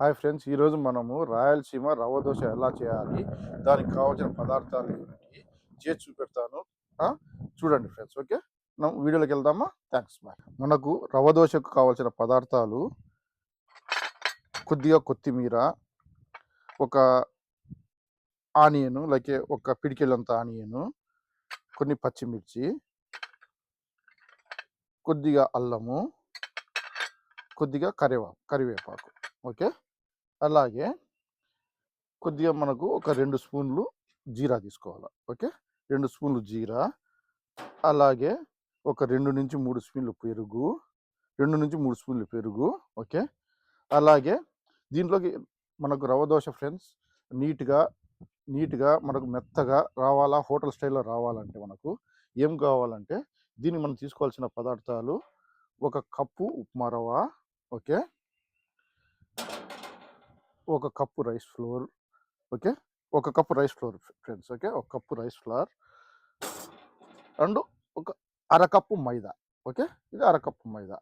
Hi friends ఈరోజు మనము రాయలసీమ రవ్వ దోశ ఎలా చేయాలి దానికి కావాల్సిన పదార్థాలు ఏమిటి చేసి చూపెడతాను. చూడండి ఫ్రెండ్స్ ఓకే? మనం వీడియోలోకి వెళ్దామా? Thanks bye. మనకు రవ్వ దోశకు కావాల్సిన పదార్థాలు కొద్దిగా కొత్తిమీర ఒక ఆనియను లైక్ ఒక పిడికెళ్ళంత ఆనియను కొన్ని పచ్చిమిర్చి కొద్దిగా అల్లము కొద్దిగా కరివా కరివేపాకు ఓకే? అలాగే కొద్దిగా మనకు ఒక రెండు స్పూన్లు జీరా తీసుకోవాలి. ఓకే? రెండు స్పూన్లు జీరా. అలాగే ఒక రెండు నుంచి మూడు స్పూన్లు పెరుగు. రెండు నుంచి మూడు స్పూన్లు పెరుగు. ఓకే? అలాగే దీంట్లోకి మనకు రవ్వ దోశ ఫ్రెండ్స్ నీట్గా నీట్గా మనకు మెత్తగా రావాలా? హోటల్ స్టైల్లో రావాలంటే మనకు ఏం కావాలంటే దీన్ని మనం తీసుకోవాల్సిన పదార్థాలు ఒక కప్పు ఉప్మా రవ్వ. ఓకే? ఒక కప్పు రైస్ ఫ్లోర్ ఓకే? ఒక cup rice flour friends okay? ఒక కప్పు రైస్ ఫ్లోర్. అండ్ ఒక అరకప్పు మైదా ఓకే? ఇది అరకప్పు మైదా.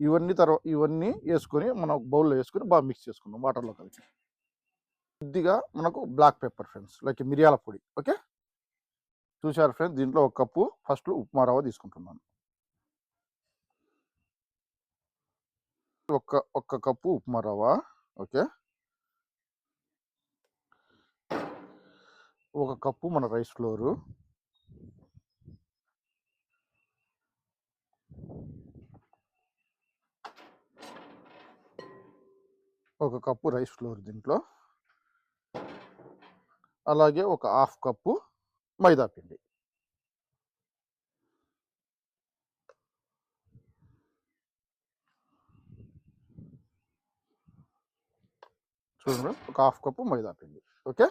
ఇవన్నీ తర్వాత ఇవన్నీ వేసుకొని మనం బౌల్లో వేసుకొని బాగా మిక్స్ చేసుకుందాం వాటర్లో కలిపి. కొద్దిగా మనకు బ్లాక్ పెప్పర్ ఫ్రెండ్స్ లైక్ మిరియాల పొడి ఓకే? చూసారు ఫ్రెండ్స్ దీంట్లో ఒక కప్పు ఫస్ట్ ఉప్మా రవ్వ తీసుకుంటున్నాను. ఒక్క ఒక్క కప్పు ఉప్మా రవ్వ ఓకే? ఒక కప్పు మన రైస్ ఫ్లోరు. ఒక కప్పు రైస్ ఫ్లోర్ దీంట్లో. అలాగే ఒక హాఫ్ కప్పు మైదా పిండి. చూడండి ఒక హాఫ్ కప్పు మైదా పిండి. ఓకే?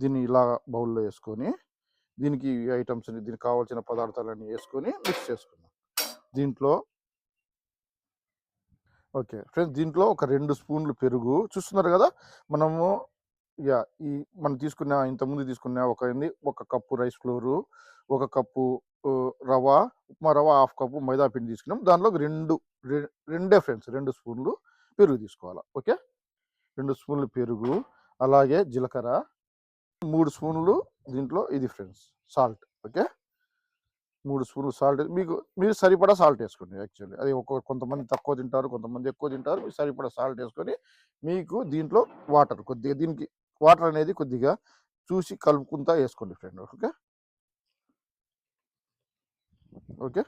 దీన్ని ఇలా బౌల్లో వేసుకొని దీనికి ఈ ఐటమ్స్ దీనికి కావాల్సిన పదార్థాలన్నీ వేసుకొని మిక్స్ చేసుకుందాం. దీంట్లో ఓకే. ఫ్రెండ్స్ దీంట్లో ఒక రెండు స్పూన్లు పెరుగు. చూస్తున్నారు కదా మనము యా ఈ మనం తీసుకున్న ఇంతకుముందు తీసుకున్న ఒక ఏంది ఒక కప్పు రైస్ ఫ్లోరు ఒక కప్పు రవ రవ్వ ఉప్మా రవ హాఫ్ కప్పు మైదా పిండి తీసుకున్నాం. దానిలో రెండు రె- రెండే ఫ్రెండ్స్ రెండు స్పూన్లు పెరుగు తీసుకోవాలి. ఓకే? రెండు స్పూన్లు పెరుగు అలాగే జీలకర్ర మూడు స్పూన్లు దీంట్లో ఇది ఫ్రెండ్స్ సాల్ట్ ఓకే? మూడు స్పూన్లు సాల్ట్ మీకు మీరు సరిపడా సాల్ట్ వేసుకోండి యాక్చువల్లీ. అది ఒక్కొక్క కొంతమంది తక్కువ తింటారు కొంతమంది ఎక్కువ తింటారు మీరు సరిపడా సాల్ట్ వేసుకొని మీకు దీంట్లో వాటర్ కొద్దిగా దీనికి వాటర్ అనేది కొద్దిగా చూసి కలుపుకుంటా వేసుకోండి ఫ్రెండ్ ఓకే? ఓకే?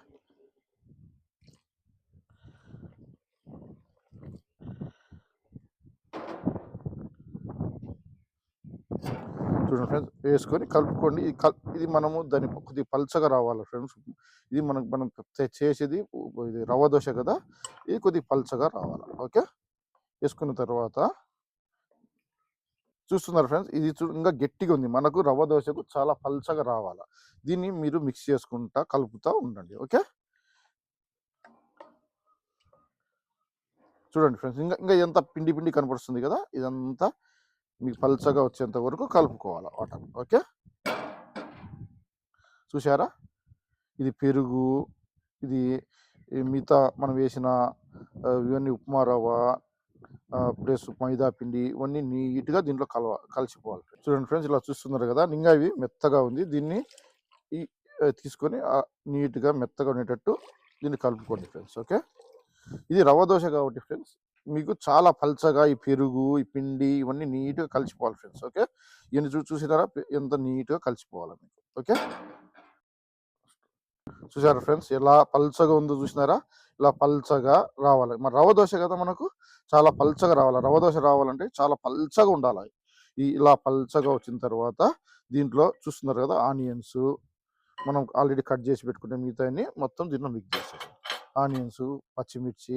చూడండి ఫ్రెండ్స్ వేసుకొని కలుపుకోండి. ఇది కల్ ఇది మనము దాన్ని కొద్దిగా పల్చగా రావాలి ఫ్రెండ్స్ ఇది మనకు మనం చేసేది ఇది రవ్వ దోశ కదా? ఇది కొద్దిగా పల్చగా రావాలి. ఓకే? వేసుకున్న తర్వాత చూస్తున్నారు ఫ్రెండ్స్ ఇది చూ- ఇంకా గట్టిగా ఉంది. మనకు రవ్వ దోశకు చాలా పల్చగా రావాలి. దీన్ని మీరు మిక్స్ చేసుకుంటా కలుపుతూ ఉండండి. ఓకే? చూడండి ఫ్రెండ్స్ ఇంకా ఇంకా ఎంత పిండి పిండి కనపడుతుంది కదా? ఇదంతా మీకు పల్చగా వచ్చేంత వరకు కలుపుకోవాలి వాటర్. ఓకే? చూసారా ఇది పెరుగు ఇది మిగతా మనం వేసిన ఇవన్నీ ఉప్మా రవ్వ ప్లస్ మైదా పిండి ఇవన్నీ నీట్గా దీంట్లో కలవ కలిసిపోవాలి. చూడండి ఫ్రెండ్స్ ఇలా చూస్తున్నారు కదా ఇంకా ఇవి మెత్తగా ఉంది. దీన్ని ఈ తీసుకొని నీట్గా మెత్తగా ఉండేటట్టు దీన్ని కలుపుకోండి ఫ్రెండ్స్. ఓకే? ఇది రవ్వ దోశ కాబట్టి ఫ్రెండ్స్ మీకు చాలా పల్చగా ఈ పెరుగు ఈ పిండి ఇవన్నీ నీట్గా కలిసిపోవాలి ఫ్రెండ్స్. ఓకే? ఇవన్నీ చూ చూసినారా? ఎంత నీట్గా కలిసిపోవాలి మీకు. ఓకే? చూసారా ఫ్రెండ్స్? ఎలా పల్చగా ఉందో చూసినారా? ఇలా పల్చగా రావాలి. మరి రవ్వ దోశ కదా మనకు? చాలా పల్చగా రావాలి? రవ దోశ రావాలంటే చాలా పల్చగా ఉండాలి? ఈ ఇలా పల్చగా వచ్చిన తర్వాత దీంట్లో చూస్తున్నారు కదా ఆనియన్స్. మనం ఆల్రెడీ కట్ చేసి పెట్టుకునే మిగతాన్ని మొత్తం దీంట్లో మిక్స్ చేసేది ఆనియన్స్ పచ్చిమిర్చి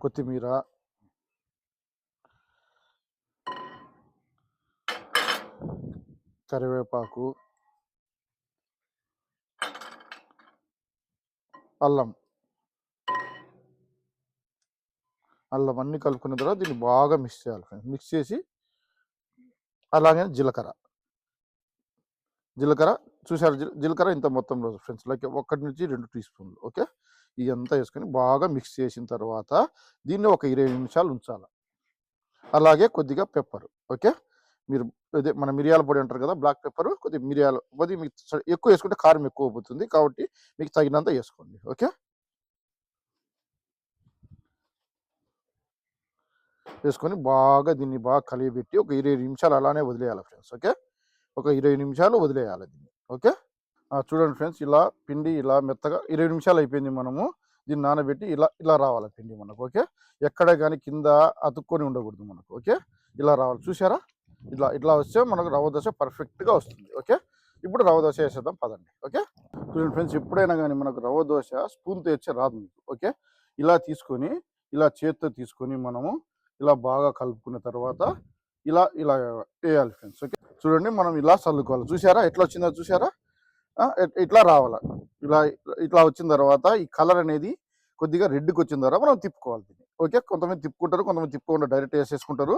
కొత్తిమీర. కరివేపాకు. అల్లం. అల్లం అన్నీ కలుపుకున్న తర్వాత దీన్ని బాగా మిక్స్ చేయాలి ఫ్రెండ్స్ మిక్స్ చేసి అలాగే జీలకర్ర. జీలకర్ర చూసారు? జీలకర్ర ఇంత మొత్తంలో ఫ్రెండ్స్ లైక్ ఒకటి నుంచి రెండు టీ స్పూన్లు ఓకే? ఇదంతా వేసుకొని బాగా మిక్స్ చేసిన తర్వాత దీన్ని ఒక ఇరవై నిమిషాలు ఉంచాలి. అలాగే కొద్దిగా పెప్పర్. ఓకే? మీరు అదే మన మిరియాల పొడి అంటారు కదా బ్లాక్ పెప్పర్ కొద్దిగా మిరియాలు కొద్దిగా మీకు ఎక్కువ వేసుకుంటే కారం ఎక్కువ పోతుంది కాబట్టి మీకు తగినంత వేసుకోండి. ఓకే? వేసుకొని బాగా దీన్ని బాగా కలియబెట్టి ఒక ఇరవై నిమిషాలు అలానే వదిలేయాలి ఫ్రెండ్స్. ఓకే? ఒక ఇరవై నిమిషాలు వదిలేయాలి దీన్ని. ఓకే? చూడండి ఫ్రెండ్స్ ఇలా పిండి ఇలా మెత్తగా ఇరవై నిమిషాలు అయిపోయింది మనము. దీన్ని నానబెట్టి ఇలా ఇలా రావాలి పిండి మనకు ఓకే? ఎక్కడ కానీ కింద అతుక్కొని ఉండకూడదు మనకు ఓకే? ఇలా రావాలి. చూసారా ఇట్లా ఇట్లా వస్తే మనకు రవ్వ దోశ పర్ఫెక్ట్గా వస్తుంది ఓకే? ఇప్పుడు రవ్వ దోశ వేసేద్దాం పదండి ఓకే? చూడండి ఫ్రెండ్స్ ఎప్పుడైనా కానీ మనకు రవ్వ దోశ స్పూన్తో వచ్చే రాదు మీకు ఓకే? ఇలా తీసుకొని ఇలా చేత్తో తీసుకొని మనము ఇలా బాగా కలుపుకున్న తర్వాత ఇలా ఇలా వేయాలి ఫ్రెండ్స్ ఓకే? చూడండి మనం ఇలా చల్లుకోవాలి చూసారా ఎట్లా వచ్చిందో చూసారా ఇట్లా రావాలి. ఇలా ఇట్లా వచ్చిన తర్వాత ఈ కలర్ అనేది కొద్దిగా రెడ్కి వచ్చిన తర్వాత మనం తిప్పుకోవాలి దీన్ని. ఓకే? కొంతమంది తిప్పుకుంటారు కొంతమంది తిప్పుకుంటారు డైరెక్ట్ వేసేసుకుంటారు.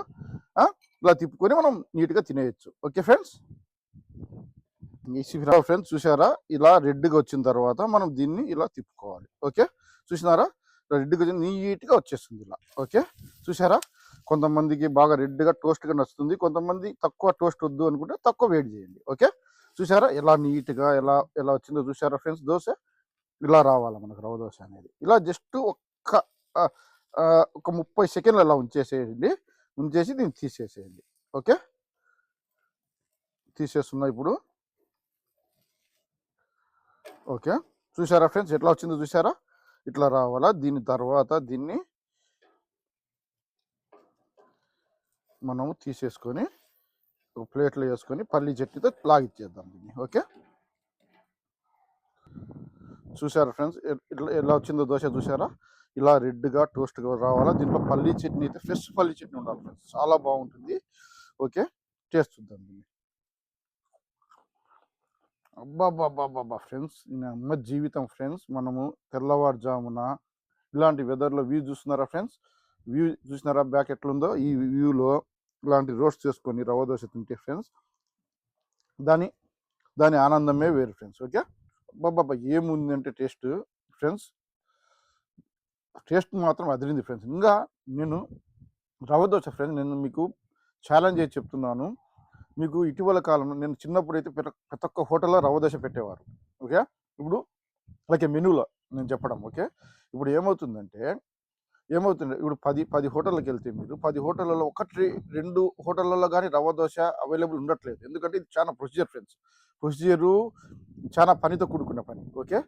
ఇలా తిప్పుకొని మనం నీట్గా తినేయచ్చు. Okay friends? ఫ్రెండ్స్ చూసారా ఇలా రెడ్గా వచ్చిన తర్వాత మనం దీన్ని ఇలా తిప్పుకోవాలి. ఓకే? చూసినారా? రెడ్గా వచ్చి నీట్గా వచ్చేస్తుంది ఇలా. ఓకే? చూసారా కొంతమందికి బాగా రెడ్గా టోస్ట్గా నచ్చుతుంది కొంతమంది తక్కువ టోస్ట్ వద్దు అనుకుంటే తక్కువ వేడి చేయండి. ఓకే? చూసారా ఎలా నీట్గా ఎలా ఎలా వచ్చిందో చూసారా ఫ్రెండ్స్? దోశ ఇలా రావాలి మనకు? రవ్వ దోశ అనేది. ఇలా జస్ట్ ఒక్క ఒక ముప్పై సెకండ్లు అలా ఉంచేసేయండి. ఉంచేసి దీన్ని తీసేసేయండి. ఓకే? తీసేస్తున్నా ఇప్పుడు. ఓకే? చూసారా ఫ్రెండ్స్? ఎట్లా వచ్చిందో చూసారా ఇట్లా రావాలా. దీని తర్వాత దీన్ని మనము తీసేసుకొని ఒక ప్లేట్లో వేసుకొని పల్లి చట్నీతో లాగిచ్చేద్దాం దీన్ని ఓకే? చూసారా ఫ్రెండ్స్? ఇట్లా ఎలా వచ్చిందో దోశ చూసారా? ఇలా రెడ్గా టోస్ట్గా రావాలా. దీంట్లో పల్లీ చట్నీ అయితే ఫ్రెష్ పల్లి చట్నీ ఉండాలి ఫ్రెండ్స్. చాలా బాగుంటుంది. ఓకే? టేస్ట్ చూద్దాం దీన్ని. అబ్బాబ్బాబ్బాబ్బా ఫ్రెండ్స్ నేను అమ్మ జీవితం ఫ్రెండ్స్. మనము తెల్లవారుజామున ఇలాంటి వెదర్లో వ్యూ చూస్తున్నారా ఫ్రెండ్స్? వ్యూ చూసినారా బ్యాక్ ఎట్లుందో? ఈ వ్యూలో ఇలాంటి రోస్ట్ చేసుకొని రవ్వ దోశ తింటే ఫ్రెండ్స్ దాని దాని ఆనందమే వేరు ఫ్రెండ్స్ ఓకే? బాబా ఏముంది అంటే టేస్ట్ ఫ్రెండ్స్ టేస్ట్ మాత్రం అదిరింది ఫ్రెండ్స్. ఇంకా నేను రవ్వ దోశ ఫ్రెండ్స్ నేను మీకు ఛాలెంజ్ చేసి చెప్తున్నాను. మీకు ఇటీవల కాలంలో నేను చిన్నప్పుడు అయితే ప్రతి ఒక్క హోటల్లో రవ్వ దోశ పెట్టేవారు ఓకే? ఇప్పుడు లైక్ మెనూలో నేను చెప్పడం ఓకే? ఇప్పుడు ఏమవుతుందంటే ఏమవుతుంది? ఇప్పుడు పది పది హోటళ్ళకి వెళ్తే మీరు పది హోటళ్ళలో ఒకటి రెండు హోటళ్ళలో కానీ రవ్వ దోశ అవైలబుల్ ఉండట్లేదు. ఎందుకంటే ఇది చాలా ప్రొసీజర్ ఫ్రెండ్స్. ప్రొసీజరు చాలా పనితో కూడుకున్న పని. ఓకే?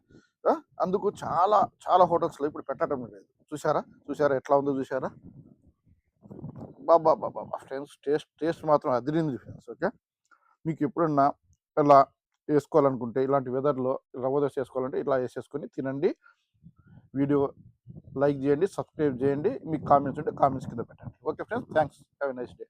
అందుకు చాలా చాలా హోటల్స్లో ఇప్పుడు పెట్టడం లేదు. చూసారా చూసారా ఎట్లా ఉందో చూసారా బాబా బాబా ఫ్రెండ్స్ టేస్ట్ టేస్ట్ మాత్రం అదిరింది ఫ్రెండ్స్. ఓకే? మీకు ఎప్పుడన్నా ఇలా వేసుకోవాలనుకుంటే ఇలాంటి వెదర్లో రవ్వ దోశ వేసుకోవాలంటే ఇట్లా వేసేసుకొని తినండి. వీడియో లైక్ చేయండి సబ్స్క్రైబ్ చేయండి మీకు కామెంట్స్ ఉంటే కామెంట్స్ కింద పెట్టండి. Okay friends thanks. Have a nice day.